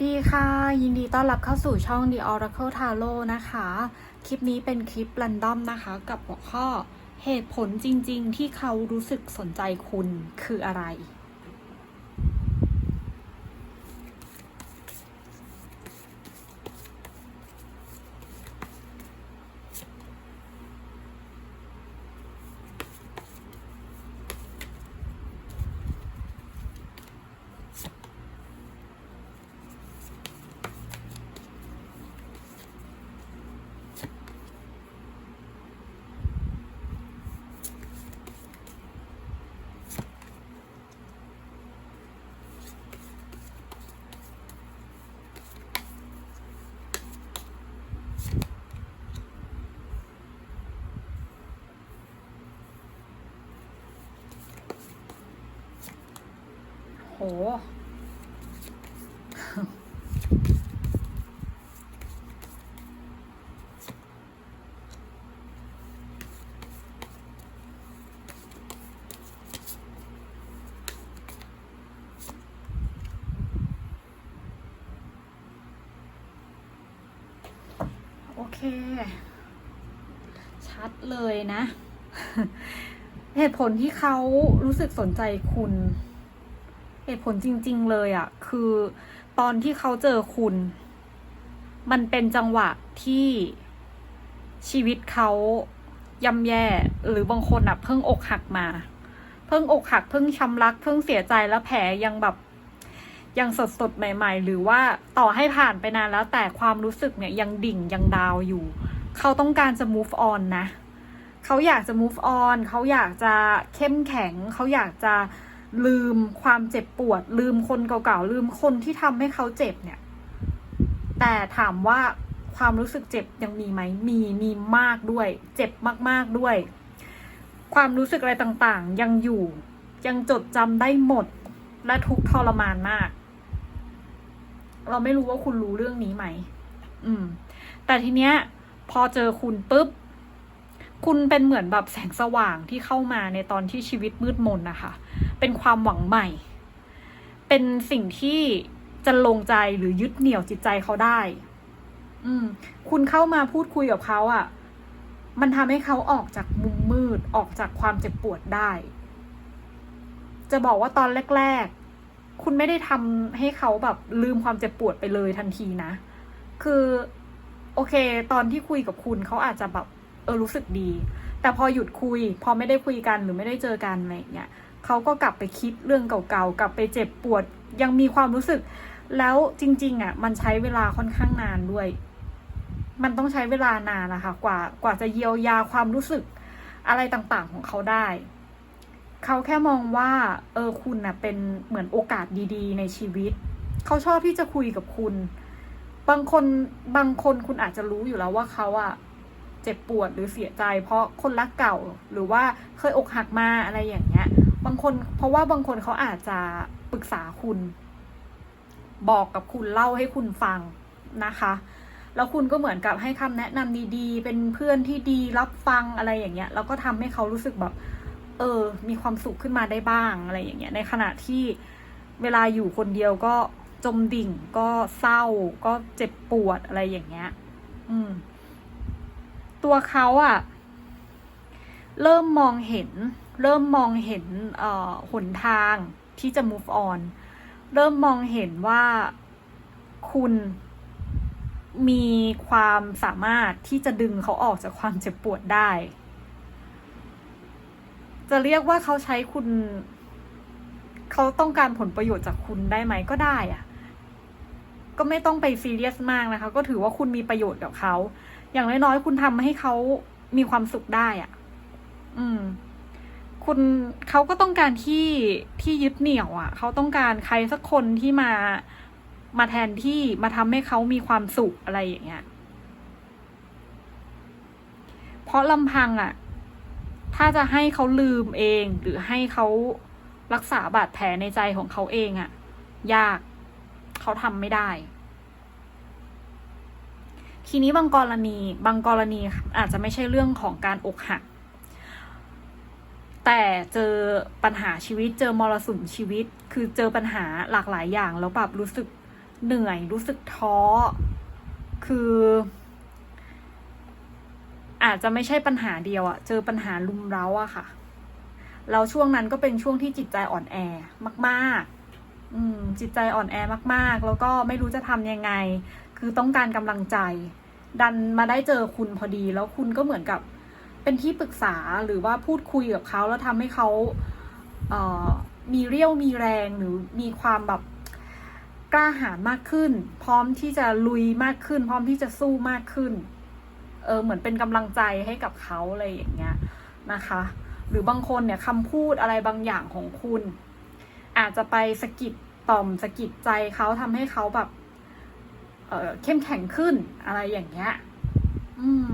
วัสดีค่ะ ยินดีต้อนรับเข้าสู่ช่อง The Oracle Tarot นะคะ คลิปนี้เป็นคลิปรันดอมนะคะ กับหัวข้อเหตุผลจริง ๆ ที่เขารู้สึกสนใจคุณคืออะไร โอเค ชัดเลยนะ เหตุผลที่เขารู้สึกสนใจคุณ ตุผลจริง ๆ เลยอะ่ะ คือตอนที่เขาเจอคุณ มันเป็นจังหวะที่ชีวิตเขาย่ำแย่ หรือบางคนอะ่ะ เพิ่งอกหักมา เพิ่งอกหัก เพิ่งช้ำรัก เพิ่งเสียใจแล้วแผลยังแบบยังสดสดใหม่ ๆ หรือว่าต่อให้ผ่านไปนานแล้วแต่ความรู้สึกเนี่ยยังดิ่งยังดาวอยู่ เขาต้องการจะ move on นะ เขาอยากจะ move on เขาอยากจะเข้มแข็ง เขาอยากจะ ลืมความเจ็บปวด ลืมคนเก่าๆลืมคนที่ทำให้เขาเจ็บเนี่ย แต่ถามว่าความรู้สึกเจ็บยังมีไหมมีมีมากด้วย เจ็บมากๆด้วย ความรู้สึกอะไรต่างๆ ยังอยู่ยังจดจำได้หมดและทุกทรมานมาก เราไม่รู้ว่าคุณรู้เรื่องนี้ไหม อืม แต่ทีเนี้ย พอเจอคุณปุ๊บ คุณเป็นเหมือนแบบแสงสว่างที่เข้ามาในตอนที่ชีวิตมืดมนนะคะ เป็นความหวังใหม่ เป็นสิ่งที่จะลงใจหรือยึดเหนี่ยวจิตใจเขาได้ อืม คุณเข้ามาพูดคุยกับเขาอะ่ะ มันทำให้เขาออกจากมุมมืดออกจากความเจ็บปวดได้ จะบอกว่าตอนแรก ๆ คุณไม่ได้ทำให้เขาแบบลืมความเจ็บปวดไปเลยทันทีนะ คือ โอเค ตอนที่คุยกับคุณเขาอาจจะแบบ เออรู้สึกดี แต่พอหยุดคุย พอไม่ได้คุยกันหรือไม่ได้เจอกันอะไรเงี้ยเขาก็กลับไปคิดเรื่องเก่าๆ กลับไปเจ็บปวด ยังมีความรู้สึก แล้วจริง ๆ อะ มันใช้เวลาค่อนข้างนานด้วย มันต้องใช้เวลานานนะคะ กว่ากว่าจะเยียวยาความรู้สึกอะไรต่างๆของเขาได้ เขาแค่มองว่า เออคุณน่ะเป็นเหมือนโอกาสดีๆ ในชีวิต เขาชอบที่จะคุยกับคุณ บางคนบางคนคุณอาจจะรู้อยู่แล้วว่าเขาอะ เจ็บปวดหรือเสียใจ เพราะคนรักเก่าหรือว่าเคยอกหักมาอะไรอย่างเงี้ย บางคนเพราะว่าบางคนเขาอาจจะปรึกษาคุณ บอกกับคุณเล่าให้คุณฟังนะคะ แล้วคุณก็เหมือนกับให้คำแนะนำดีๆ เป็นเพื่อนที่ดีรับฟังอะไรอย่างเงี้ยแล้วก็ทำให้เขารู้สึกแบบ เออ มีความสุขขึ้นมาได้บ้างอะไรอย่างเงี้ยในขณะที่เวลาอยู่คนเดียวก็จมดิ่งก็เศร้าก็เจ็บปวดอะไรอย่างเงี้ย อืม ตัวเขาอะเริ่มมองเห็น เริ่มมองเห็นอ่อหนทางที่จะ move on เริ่มมองเห็นว่าคุณมีความสามารถที่จะดึงเขาออกจากความเจ็บปวดได้ จะเรียกว่าเขาใช้คุณ เขาต้องการผลประโยชน์จากคุณได้ไหมก็ได้อะก็ไม่ต้องไปซีเรียสมากนะคะ ก็ถือว่าคุณมีประโยชน์กับเขา อย่างน้อยๆ คุณทำให้เขามีความสุขได้อะอืม คุณเขาก็ต้องการที่ที่ยึดเหนี่ยวอะ่ะ เขาต้องการใครสักคนที่มามาแทนที่มาทำให้เขามีความสุขอะไรอย่างเงี้ย เพราะลำพังอะ่ะ ถ้าจะให้เขาลืมเอง หรือให้เขารักษาบาดแผลในใจของเขาเองอะ่ะ ยาก เขาทำไม่ได้ ทีนี้บางกรณีบางกรณีอาจจะไม่ใช่เรื่องของการอกหัก แต่เจอปัญหาชีวิตเจอมรสุมชีวิต คือเจอปัญหาหลากหลายอย่างแล้วแบบรู้สึกเหนื่อยรู้สึกท้อ คือ อาจจะไม่ใช่ปัญหาเดียวอะเจอปัญหาลุมเร้าอะค่ะแล้วช่วงนั้นก็เป็นช่วงที่จิตใจอ่อนแอมาก ๆ อืม จิตใจอ่อนแอมาก ๆ แล้วก็ไม่รู้จะทำยังไง คือต้องการกำลังใจ ดันมาได้เจอคุณพอดี แล้วคุณก็เหมือนกับเป็นที่ปรึกษาหรือว่าพูดคุยกับเขาแล้วทำให้เขาเมีเรี่ยวมีแรงหรือมีความแบบกล้าหาญมากขึ้น พร้อมที่จะลุยมากขึ้น พร้อมที่จะสู้มากขึ้น เออเหมือนเป็นกำลังใจให้กับเขาอะไรอย่างเงี้ยนะคะ หรือบางคนเนี่ยคำพูดอะไรบางอย่างของคุณ อาจจะไปสะกิดต่อมสะกิดใจเขาทำให้เขาแบบ เออเข้มแข็งขึ้นอะไรอย่างเงี้ย อืม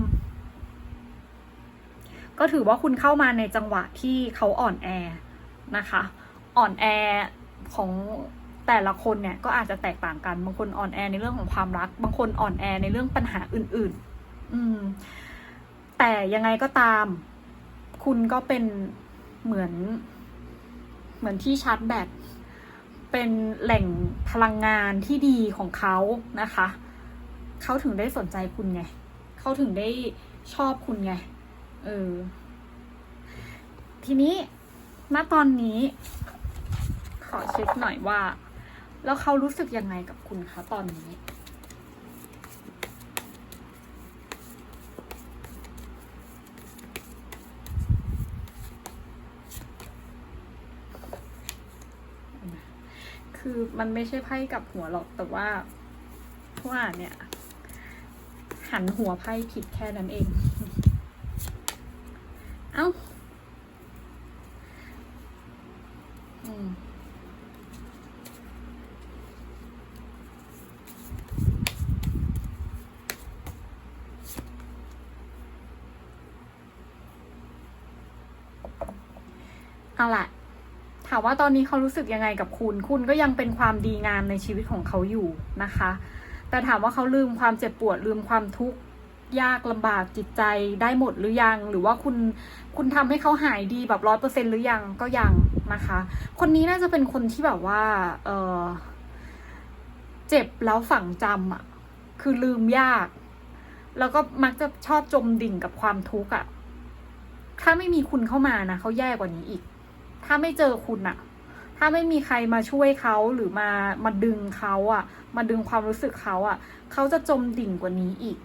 ก็ถือว่าคุณเข้ามาในจังหวะที่เขาอ่อนแอนะคะ อ่อนแอของแต่ละคนเนี่ยก็อาจจะแตกต่างกัน บางคนอ่อนแอในเรื่องของความรัก บางคนอ่อนแอในเรื่องปัญหาอื่น ๆ อืม แต่ยังไงก็ตาม คุณก็เป็นเหมือน เหมือนที่ชาร์จแบต เป็นแหล่งพลังงานที่ดีของเขานะคะ เขาถึงได้สนใจคุณไง เขาถึงได้ชอบคุณไง เออ ทีนี้ ณ ตอนนี้ ขอเช็คหน่อยว่า แล้วเขารู้สึกยังไงกับคุณคะตอนนี้ คือมันไม่ใช่ไพ่กับหัวหรอกแต่ว่าว่าเนี่ย หันหัวไพ่ผิดแค่นั้นเอง เอ้าอืมเอาละ ถามว่าตอนนี้เขารู้สึกยังไงกับคุณ คุณก็ยังเป็นความดีงามในชีวิตของเขาอยู่นะคะ แต่ถามว่าเขาลืมความเจ็บปวดลืมความทุกข์ยากลำบากจิตใจได้หมดหรือยัง หรือว่าคุณคุณทำให้เขาหายดีแบบร้อยเปอร์เซ็นหรือยังก็ยังนะคะ คนนี้น่าจะเป็นคนที่แบบว่าเออเจ็บแล้วฝังจำอะ่ะคือลืมยาก แล้วก็มักจะชอบจมดิ่งกับความทุกข์อะถ้าไม่มีคุณเข้ามานะเขาแย่กว่านี้อีก ถ้าไม่เจอคุณอะถ้าไม่มีใครมาช่วยเขาหรือมามาดึงเขาอะมาดึงความรู้สึกเขาอะเขาจะจมดิ่งกว่านี้อีก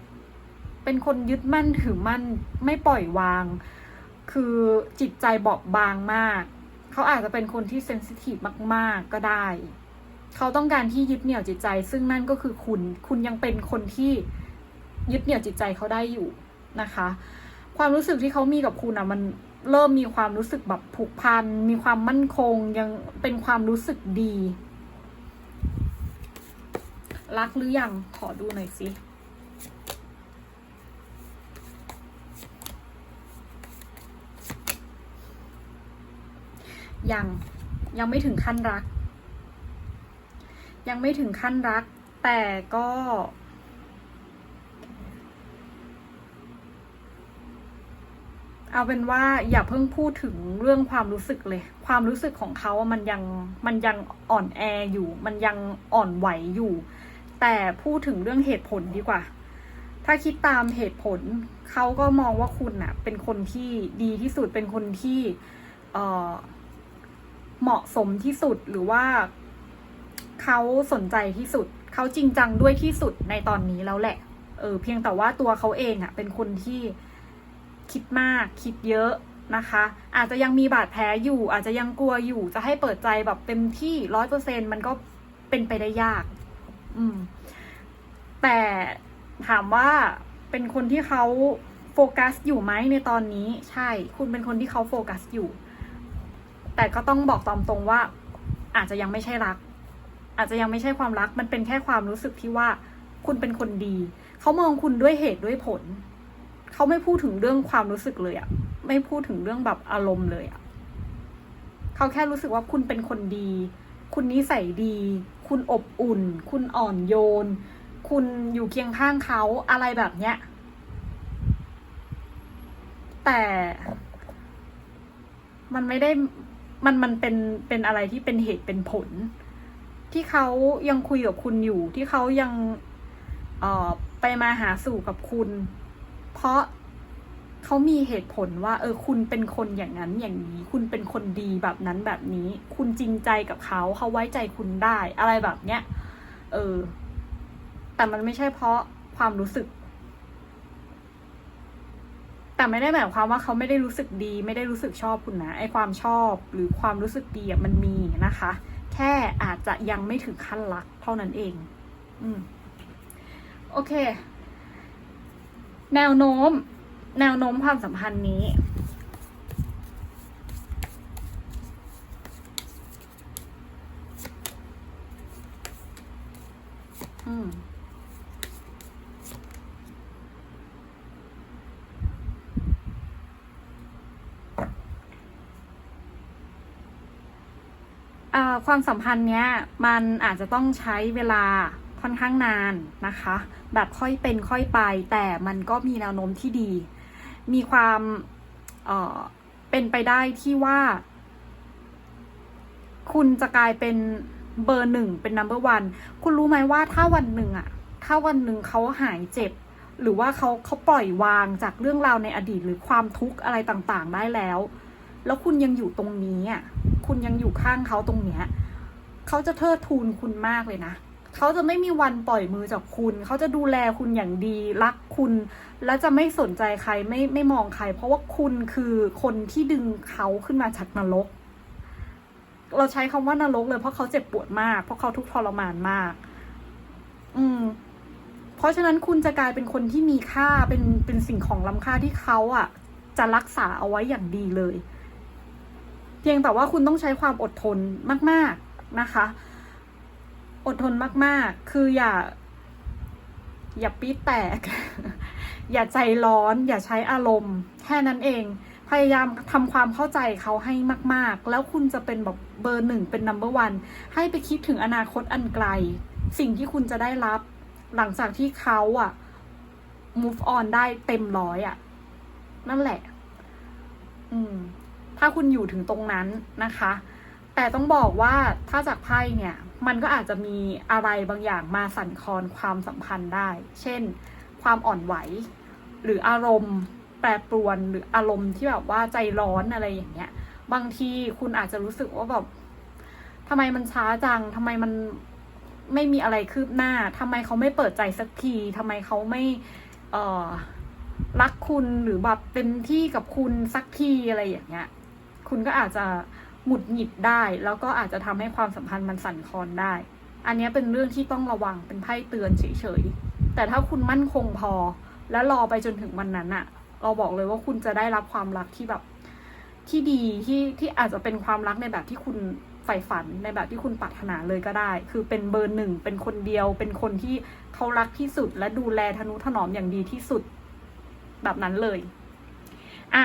เป็นคนยึดมั่นถือมั่นไม่ปล่อยวาง คือจิตใจบอบบางมาก เขาอาจจะเป็นคนที่เซนซิทีฟมาก ๆก็ได้ เขาต้องการที่ยึดเหนี่ยวจิตใจ ซึ่งนั่นก็คือคุณ คุณยังเป็นคนที่ยึดเหนี่ยวจิตใจเขาได้อยู่นะคะ ความรู้สึกที่เขามีกับคุณอะมัน เริ่มมีความรู้สึกแบบผูกพัน มีความมั่นคง ยังเป็นความรู้สึกดี รักหรือยัง ขอดูหน่อยสิ ยัง ยังไม่ถึงขั้นรัก ยังไม่ถึงขั้นรัก แต่ก็ เอาเป็นว่าอย่าเพิ่งพูดถึงเรื่องความรู้สึกเลย ความรู้สึกของเขาอะมันยังมันยังอ่อนแออยู่ มันยังอ่อนไหวอยู่ แต่พูดถึงเรื่องเหตุผลดีกว่า ถ้าคิดตามเหตุผล เขาก็มองว่าคุณน่ะ เป็นคนที่ดีที่สุดเป็นคนที่เเหมาะสมที่สุดหรือว่าเขาสนใจที่สุด เขาจริงจังด้วยที่สุดในตอนนี้แล้วแหละ เออ เพียงแต่ว่าตัวเขาเองอะ่ะ เป็นคนที่ คิดมากคิดเยอะนะคะ อาจจะยังมีบาดแผลอยู่ อาจจะยังกลัวอยู่จะให้เปิดใจแบบเต็มที่ร้อยเปอร์เซ็นมันก็เป็นไปได้ยาก อืม แต่ถามว่าเป็นคนที่เขาโฟกัสอยู่ไหมในตอนนี้ ใช่ คุณเป็นคนที่เขาโฟกัสอยู่ แต่ก็ต้องบอกตามตรงว่า อาจจะยังไม่ใช่รัก อาจจะยังไม่ใช่ความรัก มันเป็นแค่ความรู้สึกที่ว่า คุณเป็นคนดี เขามองคุณด้วยเหตุด้วยผล เขาไม่พูดถึงเรื่องความรู้สึกเลยอะไม่พูดถึงเรื่องแบบอารมณ์เลยอะเขาแค่รู้สึกว่าคุณเป็นคนดี คุณนิสัยดี คุณอบอุ่น คุณอ่อนโยน คุณอยู่เคียงข้างเขาอะไรแบบเนี้ย แต่มันไม่ได้มันมันเป็นเป็นอะไรที่เป็นเหตุเป็นผล ที่เขายังคุยกับคุณอยู่ ที่เขายังเอ่อไปมาหาสู่กับคุณ เพราะเขามีเหตุผลว่า เออ คุณเป็นคนอย่างนั้นอย่างนี้ คุณเป็นคนดีแบบนั้นแบบนี้ คุณจริงใจกับเขาเขาไว้ใจคุณได้อะไรแบบเนี้ย เออ แต่มันไม่ใช่เพราะความรู้สึก แต่ไม่ได้หมายความว่าเขาไม่ได้รู้สึกดี ไม่ได้รู้สึกชอบคุณนะไอความชอบหรือความรู้สึกดีอะมันมีนะคะ แค่อาจจะยังไม่ถึงขั้นรักเท่านั้นเอง อืม โอเค แนวโน้ม แนวโน้มความสัมพันธ์นี้ อืมอ่าความสัมพันธ์เนี้ยมันอาจจะต้องใช้เวลา ค่อนข้างนานนะคะ แบบค่อยเป็นค่อยไป แต่มันก็มีแนวโน้มที่ดี มีความเอ่อเป็นไปได้ที่ว่า คุณจะกลายเป็นเบอร์หนึ่งเป็น number one คุณรู้ไหมว่าถ้าวันหนึ่งอะถ้าวันหนึ่งเขาหายเจ็บ หรือว่าเขาเขาปล่อยวางจากเรื่องราวในอดีตหรือความทุกข์อะไรต่างๆ ได้แล้ว แล้วคุณยังอยู่ตรงนี้อะคุณยังอยู่ข้างเขาตรงเนี้ยเขาจะเทิดทูนคุณมากเลยนะ เขาจะไม่มีวันปล่อยมือจากคุณ เขาจะดูแลคุณอย่างดี รักคุณ และจะไม่สนใจใครไม่ไม่มองใคร เพราะว่าคุณคือคนที่ดึงเขาขึ้นมาจากนรก เราใช้คำว่านรกเลยเพราะเขาเจ็บปวดมาก เพราะเขาทุกข์ทรมานมาก อืม เพราะฉะนั้นคุณจะกลายเป็นคนที่มีค่าเป็นเป็นสิ่งของล้ำค่าที่เขาอะ จะรักษาเอาไว้อย่างดีเลย เพียงแต่ว่าคุณต้องใช้ความอดทนมาก ๆนะคะ อดทนมากๆ คืออย่า อย่าปี๊แตก อย่าใจร้อน อย่าใช้อารมณ์ แค่นั้นเอง พยายามทำความเข้าใจเขาให้มาก ๆ แล้วคุณจะเป็นแบบเบอร์หนึ่งเป็น number one ให้ไปคิดถึงอนาคตอันไกล สิ่งที่คุณจะได้รับ หลังจากที่เขาอะ move on ได้เต็มร้อยอะนั่นแหละ อืม ถ้าคุณอยู่ถึงตรงนั้นนะคะ แต่ต้องบอกว่าถ้าจากไพ่เนี่ยมันก็อาจจะมีอะไรบางอย่างมาสั่นคลอนความสัมพันธ์ได้ เช่น ความอ่อนไหว หรืออารมณ์ แปรปรวนหรืออารมณ์ที่แบบว่าใจร้อนอะไรอย่างเงี้ย บางทีคุณอาจจะรู้สึกว่าแบบทำไมมันช้าจังทำไมมันไม่มีอะไรคืบหน้าทำไมเขาไม่เปิดใจสักทีทำไมเขาไม่เอ่อรักคุณหรือแบบเต็มที่กับคุณสักทีอะไรอย่างเงี้ย คุณก็อาจจะ หงุดหงิดได้ แล้วก็อาจจะทำให้ความสัมพันธ์มันสั่นคลอนได้ อันนี้เป็นเรื่องที่ต้องระวังเป็นไพ่เตือนเฉยๆ แต่ถ้าคุณมั่นคงพอ และรอไปจนถึงวันนั้นอะเราบอกเลยว่าคุณจะได้รับความรักที่แบบที่ดีที่ที่อาจจะเป็นความรักในแบบที่คุณใฝ่ฝันในแบบที่คุณปรารถนาเลยก็ได้ คือเป็นเบอร์หนึ่งเป็นคนเดียว เป็นคนที่เขารักที่สุด และดูแลทนุถนอมอย่างดีที่สุด แบบนั้นเลย อะ